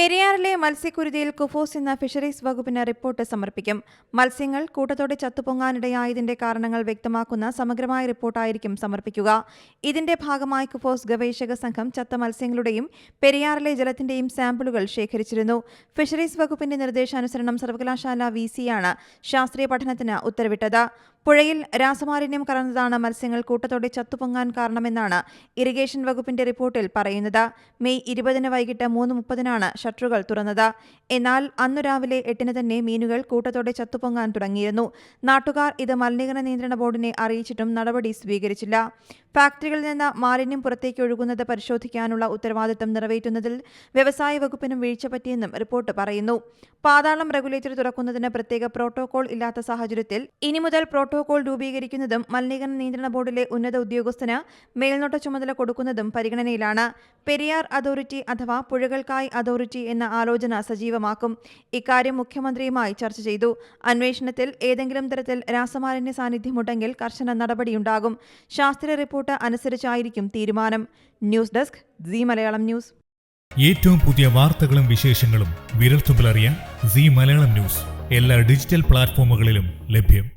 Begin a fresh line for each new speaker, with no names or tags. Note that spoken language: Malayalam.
പെരിയാറിലെ മത്സ്യക്കുരുതിയിൽ കുഫോസ് എന്ന ഫിഷറീസ് വകുപ്പിന് റിപ്പോർട്ട് സമർപ്പിക്കും. മത്സ്യങ്ങൾ കൂട്ടത്തോടെ ചത്തുപൊങ്ങാനിടയായതിന്റെ കാരണങ്ങൾ വ്യക്തമാക്കുന്ന സമഗ്രമായ റിപ്പോർട്ടായിരിക്കും സമർപ്പിക്കുക. ഇതിന്റെ ഭാഗമായി കുഫോസ് ഗവേഷക സംഘം ചത്ത മത്സ്യങ്ങളുടെയും പെരിയാറിലെ ജലത്തിന്റെയും സാമ്പിളുകൾ ശേഖരിച്ചിരുന്നു. ഫിഷറീസ് വകുപ്പിന്റെ നിർദ്ദേശാനുസരണം സർവകലാശാല വി സിയാണ് ശാസ്ത്രീയ പഠനത്തിന് ഉത്തരവിട്ടത്. പുഴയിൽ രാസമാലിന്യം കലർന്നതാണ് മത്സ്യങ്ങൾ കൂട്ടത്തോടെ ചത്തുപൊങ്ങാൻ കാരണമെന്നാണ് ഇറിഗേഷൻ വകുപ്പിന്റെ റിപ്പോർട്ടിൽ പറയുന്നത്. മെയ് ഇരുപതിന് വൈകിട്ട് മൂന്ന് മുപ്പതിനാണ് ഷട്ടറുകൾ തുറന്നത്. എന്നാൽ അന്നു രാവിലെ എട്ടിന് തന്നെ മീനുകൾ കൂട്ടത്തോടെ ചത്തുപൊങ്ങാൻ തുടങ്ങിയിരുന്നു. നാട്ടുകാർ ഇത് മലിനീകരണ നിയന്ത്രണ ബോർഡിനെ അറിയിച്ചിട്ടും നടപടി സ്വീകരിച്ചില്ല. ഫാക്ടറികളിൽ നിന്ന് മാലിന്യം പുറത്തേക്ക് ഒഴുകുന്നത് പരിശോധിക്കാനുള്ള ഉത്തരവാദിത്തം നിറവേറ്റുന്നതിൽ വ്യവസായ വകുപ്പിനും വീഴ്ച പറ്റിയെന്നും റിപ്പോർട്ട് പറയുന്നു. പാതാളം റെഗുലേറ്റർ തുറക്കുന്നതിന് പ്രത്യേക പ്രോട്ടോകോൾ ഇല്ലാത്ത സാഹചര്യത്തിൽ ഇനി മുതൽ പ്രോട്ടോകോൾ രൂപീകരിക്കുന്നതും മലിനീകരണ നിയന്ത്രണ ബോർഡിലെ ഉന്നത ഉദ്യോഗസ്ഥന് മേൽനോട്ട ചുമതല കൊടുക്കുന്നതും പരിഗണനയിലാണ്. പെരിയാർ അതോറിറ്റി അഥവാ പുഴകൾക്കായി അതോറിറ്റി എന്ന ആലോചന സജീവമാക്കും. ഇക്കാര്യം മുഖ്യമന്ത്രിയുമായി ചർച്ച ചെയ്തു. അന്വേഷണത്തിൽ ഏതെങ്കിലും തരത്തിൽ രാസമാലിന്യ സാന്നിധ്യമുണ്ടെങ്കിൽ കർശന നടപടിയുണ്ടാകും. ശാസ്ത്രീയ റിപ്പോർട്ട് അനുസരിച്ചായിരിക്കും തീരുമാനം. News desk C Malayalam news.
ഏറ്റവും പുതിയ വാർത്തകളും വിശേഷങ്ങളും വിരൽത്തുമ്പിലറിയാൻ സി മലയാളം ന്യൂസ്. എല്ലാ ഡിജിറ്റൽ പ്ലാറ്റ്ഫോമുകളിലും ലഭ്യം.